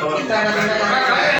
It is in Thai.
ขอบคุณครับ